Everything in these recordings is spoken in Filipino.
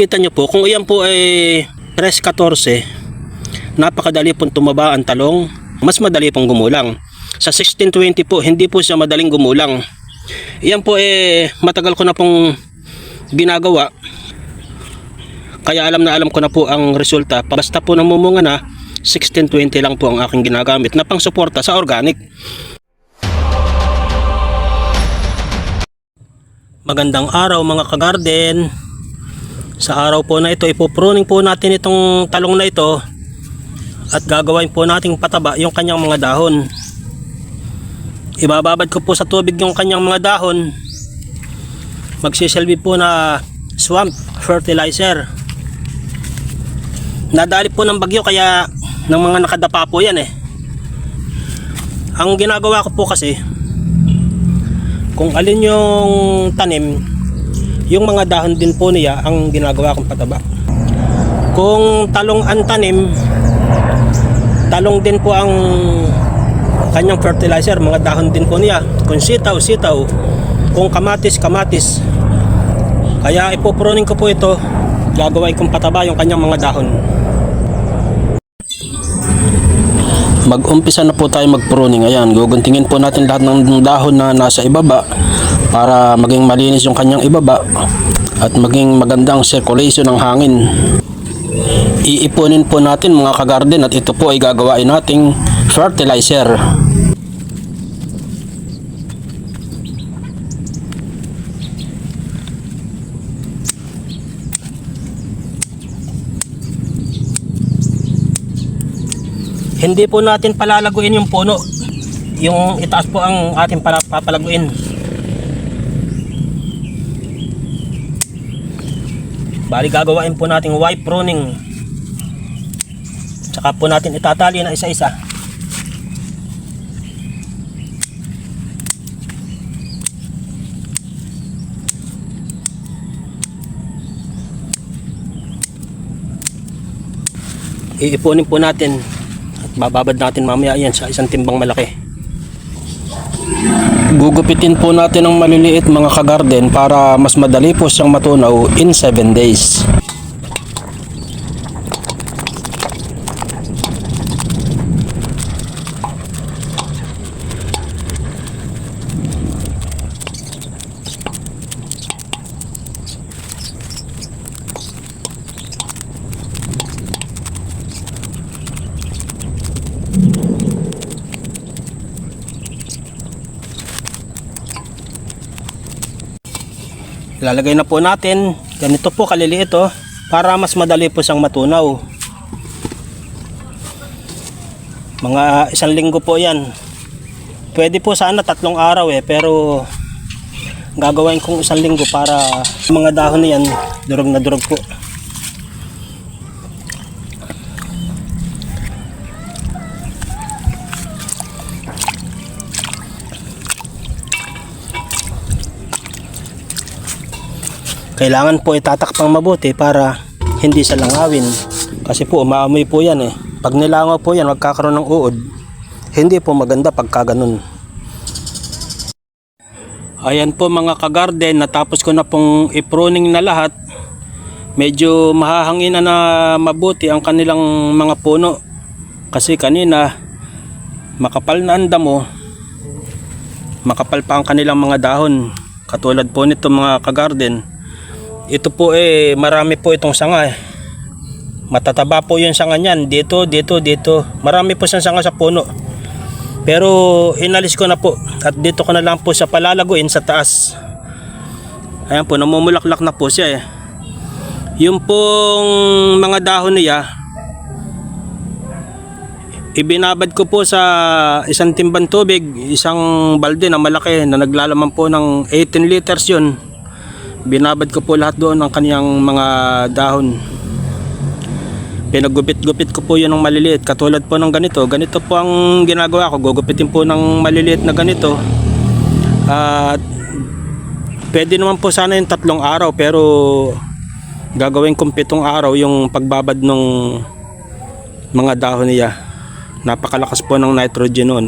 Kita nyo po, kung iyan po ay press 14, napakadali pong tumaba ang talong, mas madali pong gumulang. Sa 1620 po, hindi po siya madaling gumulang. Iyan po eh, matagal ko na pong ginagawa. Kaya alam na alam ko na po ang resulta. Basta po namumunga na, 1620 lang po ang aking ginagamit na pang suporta sa organic. Magandang araw mga kagarden. Sa araw po na ito, ipopruning po natin itong talong na ito at gagawin po nating pataba yung kanyang mga dahon. Ibababad ko po sa tubig yung kanyang mga dahon. Magsisilbi po na swamp fertilizer. Nadali po ng bagyo kaya ng mga nakadapa po yan eh. Ang ginagawa ko po kasi kung alin yung tanim yung mga dahon din po niya ang ginagawa kong pataba. Kung talong ang tanim, talong din po ang kanyang fertilizer, mga dahon din po niya. Kung sitaw, sitaw. Kung kamatis, kamatis. Kaya ipopruning ko po ito, gagawin kong pataba yung kanyang mga dahon. Mag-umpisa na po tayo mag-pruning. Ayan, guguntingin po natin lahat ng dahon na nasa ibaba para maging malinis yung kanyang ibaba at maging magandang circulation ng hangin. Iipunin po natin mga kagarden at ito po ay gagawain nating fertilizer. Hindi po natin palalaguin yung puno. Yung itaas po ang ating papalaguin. Bali gagawain po nating wipe pruning. Tsaka po natin itatali na isa-isa. Iipunin po natin at bababad natin mamaya yan sa isang timbang malaki. Gugupitin po natin ang maliliit mga kagarden para mas madali po siyang matunaw in 7 days. Ilalagay na po natin. Ganito po kaliliit oh. Para mas madali po siyang matunaw. Mga isang linggo po yan. Pwede po sana tatlong araw eh. Pero gagawin kong isang linggo para mga dahon na yan durog na durog po. Kailangan po itatakpang mabuti para hindi sa langawin. Kasi po umaamoy po yan eh. Pag nilangaw po yan magkakaroon ng uod. Hindi po maganda pagka ganun. Ayan po mga kagarden natapos ko na pong ipruning na lahat. Medyo mahahangin na, mabuti ang kanilang mga puno. Kasi kanina makapal na ang damo. Makapal pa ang kanilang mga dahon. Katulad po nito mga kagarden ito po eh marami po itong sanga eh. Matataba po yung sanga niyan. Dito, dito, dito. Marami po siyang sanga sa puno. Pero inalis ko na po. At dito ko na lang po siya palalaguin sa taas. Ayan po, namumulaklak na po siya eh. Yung pong mga dahon niya, ibinabad ko po sa isang timbang tubig, isang balde na malaki na naglalaman po ng 18 liters yun binabad ko po lahat doon ang kaniyang mga dahon. Pinagupit-gupit ko po yun ng maliliit. Katulad po ng ganito ganito po ang ginagawa ko. Gugupitin po ng maliliit na ganito. At pwede naman po sana yung tatlong araw pero gagawin kong pitong araw yung pagbabad ng mga dahon niya napakalakas po ng nitrogen nun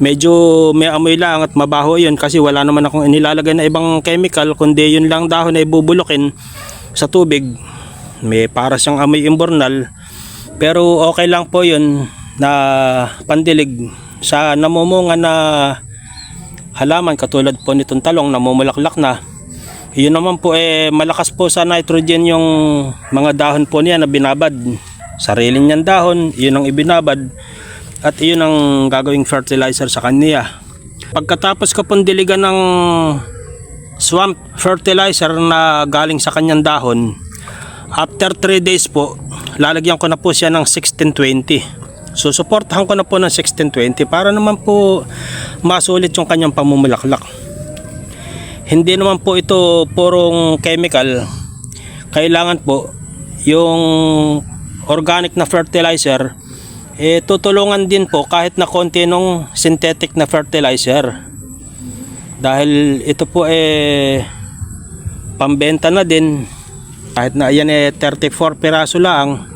medyo may amoy lang at mabaho yun kasi wala naman akong inilalagay na ibang chemical kundi yun lang dahon ay bubulokin sa tubig May para siyang amoy imbornal. Pero okay lang po yun na pandilig sa namumunga na halaman katulad po nitong talong namumulaklak na. Yun naman po eh malakas po sa nitrogen yung mga dahon po niya na binabad. Sarili niyang dahon, yun ang ibinabad at yun ang gagawing fertilizer sa kanya. Pagkatapos ko pong diligan ng swamp fertilizer na galing sa kanyang dahon, after 3 days po, lalagyan ko na po siya ng 1620. Susuportahan ko na po ng 1620 para naman po masulit yung kanyang pamumulaklak. Hindi naman po ito purong chemical. Kailangan po yung organic na fertilizer eh tutulungan din po kahit na konti nung synthetic na fertilizer. Dahil ito po eh pambenta na din. Kahit na yan eh 34 piraso lang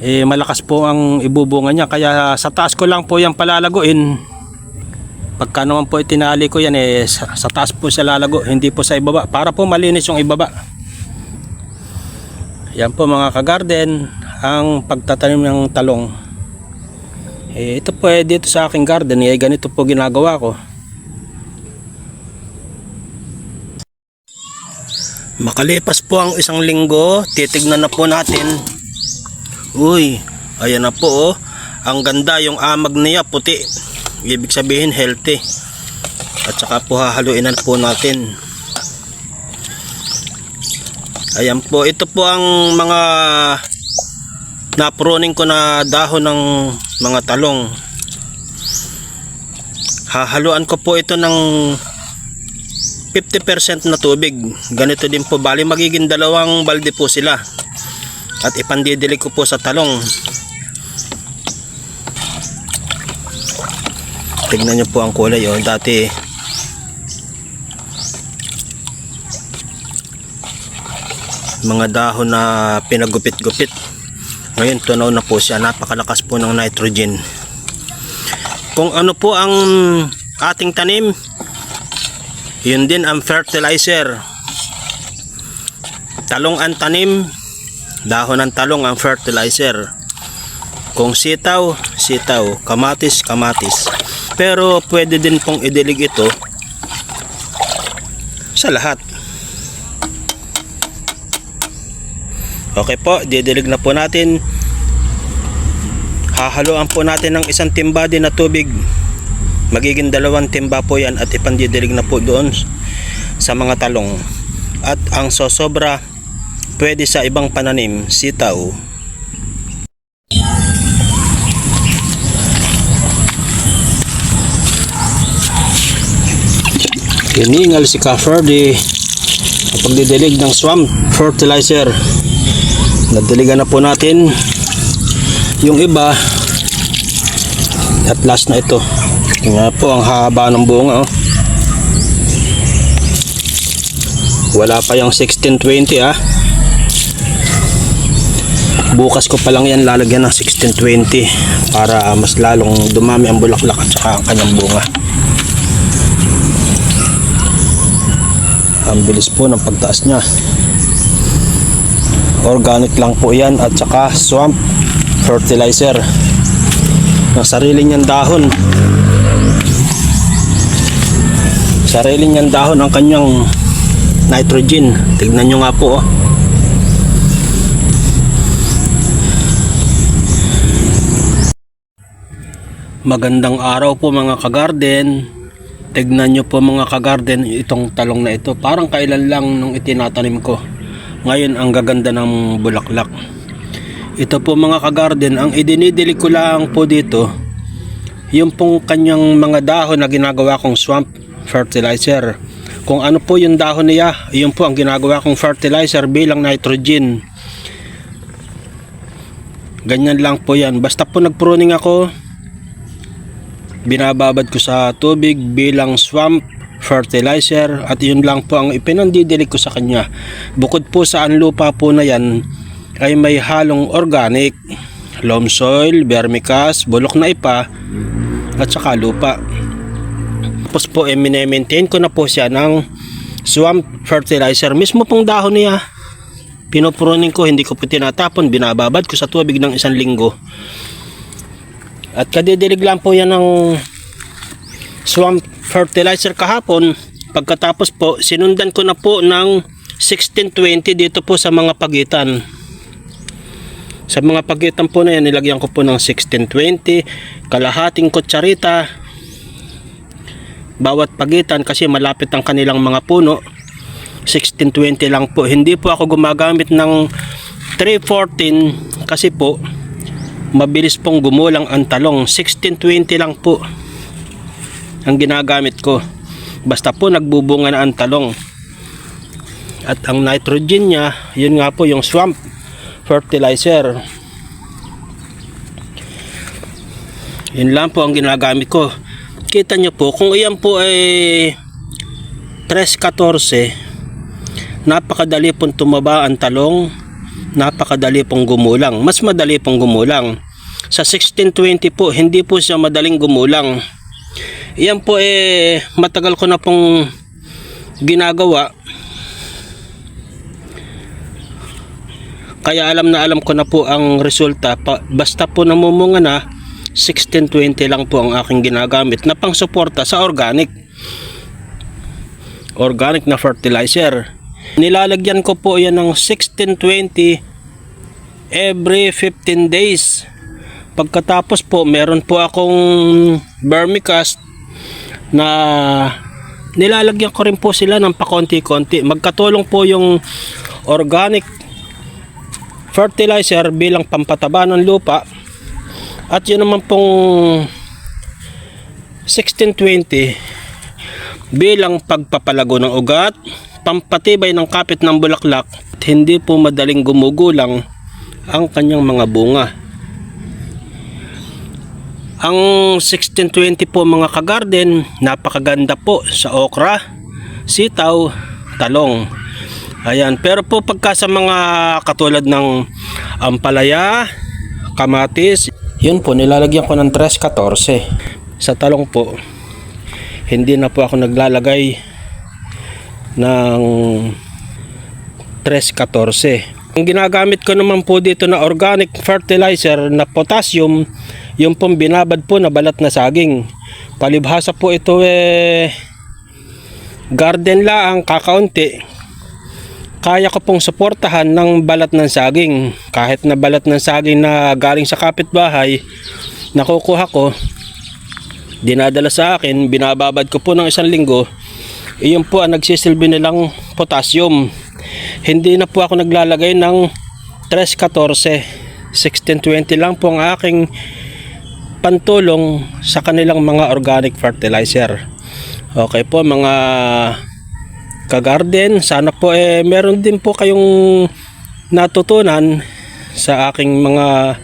eh malakas po ang ibubunga niya. Kaya sa taas ko lang po yan palalaguin. Pagka naman po itinali ko yan eh sa, sa taas po siya lalago hindi po sa ibaba. Para po malinis yung ibaba. Yan po mga kagarden ang pagtatanim ng talong eh, ito po eh dito sa aking garden eh ganito po ginagawa ko makalipas po ang isang linggo titignan na po natin Uy, ayan na po oh. Ang ganda yung amag niya puti. Ibig sabihin healthy. At saka po hahaluinan po natin. Ayan po, ito po ang mga napruning ko na dahon ng mga talong. Hahaluan ko po ito ng 50% na tubig. Ganito din po, bali magiging dalawang balde po sila at ipandidilig ko po sa talong tignan nyo po ang kulay oh. dati mga dahon na pinagupit-gupit ngayon tunaw na po siya. Napakalakas po ng nitrogen. Kung ano po ang ating tanim yun din ang fertilizer. Talong ang tanim dahon ng talong ang fertilizer. Kung sitaw, sitaw. Kamatis, kamatis. Pero pwede din pong idilig ito sa lahat okay po, didilig na po natin hahaluan po natin ng isang timba din na tubig magiging dalawang timba po yan at ipandidilig na po doon sa mga talong at ang sosobra pwede sa ibang pananim, sitaw. Hiningal si Ka-Ferdy sa pagdidilig ng swamp fertilizer. Nadiligan na po natin yung iba at last na ito. Tingnan po ang haba ng bunga. Oh. Wala pa yung 1620 ah bukas ko pa lang yan lalagyan ng 1620 para mas lalong dumami ang bulaklak at saka ang kanyang bunga ang bilis po ng pagtaas niya organic lang po yan at saka swamp fertilizer ng sarili niyang dahon sarili niyang dahon ang kanyang nitrogen tignan nyo nga po oh Magandang araw po mga kagarden. Tignan nyo po mga kagarden itong talong na ito. Parang kailan lang nung itinatanim ko. Ngayon ang gaganda ng bulaklak. Ito po mga kagarden, ang idinidili ko lang po dito, yung pong kanyang mga dahon na ginagawa kong swamp fertilizer. Kung ano po yung dahon niya, yun po ang ginagawa kong fertilizer bilang nitrogen. Ganyan lang po yan. Basta po nagpruning ako, binababad ko sa tubig bilang swamp fertilizer at yun lang po ang ipinandidilig ko sa kanya. Bukod po sa ang lupa po na yan ay may halong organic loam soil, vermicast, bulok na ipa at saka lupa. Tapos po eh, maintain ko na po siya ng swamp fertilizer. Mismo pong dahon niya pinopruning ko, hindi ko po tinatapon, binababad ko sa tubig ng isang linggo. At kadidilig lang po yan ng swamp fertilizer kahapon. Pagkatapos po, sinundan ko na po ng 1620 dito po sa mga pagitan. Sa mga pagitan po na yan, nilagyan ko po ng 1620, kalahating kutsarita, bawat pagitan kasi malapit ang kanilang mga puno. 1620 lang po. Hindi po ako gumagamit ng 314 kasi po mabilis pong gumulang ang talong. 1620 lang po ang ginagamit ko. Basta po nagbubunga na ang talong. At ang nitrogen niya, yun nga po yung swamp fertilizer. Yun lang po ang ginagamit ko. Kita nyo po, kung iyan po ay 314, napakadali pong tumaba ang talong, napakadali pong gumulang. Mas madali pong gumulang. Sa 1620 po, hindi po siya madaling gumulang. Iyan po eh, matagal ko na pong ginagawa. Kaya alam na alam ko na po ang resulta. Pa, basta po namumunga na, 1620 lang po ang aking ginagamit na pang suporta sa organic. Organic na fertilizer. Nilalagyan ko po yan ng 1620 every 15 days. Pagkatapos po, meron po akong vermicast na nilalagyan ko rin po sila ng pakonti-konti. Magkatulong po yung organic fertilizer bilang pampataba ng lupa at yun naman pong 1620 bilang pagpapalago ng ugat, pampatibay ng kapit ng bulaklak at hindi po madaling gumugulang ang kanyang mga bunga. Ang 1620 po mga kagarden, napakaganda po sa okra, sitaw, talong. Ayan, pero po pagka sa mga katulad ng ampalaya, kamatis, yun po, nilalagyan ko ng 314. Sa talong po, hindi na po ako naglalagay ng 314. Ang ginagamit ko naman po dito na organic fertilizer na potassium, yung pong binabad po na balat na saging. Palibhasa po ito eh, garden lang, kakaunti. Kaya ko pong suportahan ng balat ng saging. Kahit na balat ng saging na galing sa kapitbahay, nakukuha ko, dinadala sa akin, binababad ko po ng isang linggo, iyon po ang nagsisilbi nilang potassium. Hindi na po ako naglalagay ng 314. 1620 lang po ang aking pantulong sa kanilang mga organic fertilizer. Okay po mga kagarden, sana po eh meron din po kayong natutunan sa aking mga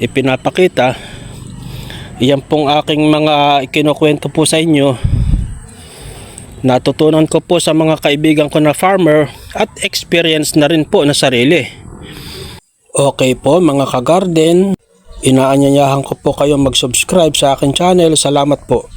ipinapakita. Yan pong aking mga ikinukwento po sa inyo natutunan ko po sa mga kaibigan ko na farmer at experience na rin po na sarili. Okay po mga kagarden, inaanyayahan ko po kayo mag-subscribe sa akin channel. Salamat po.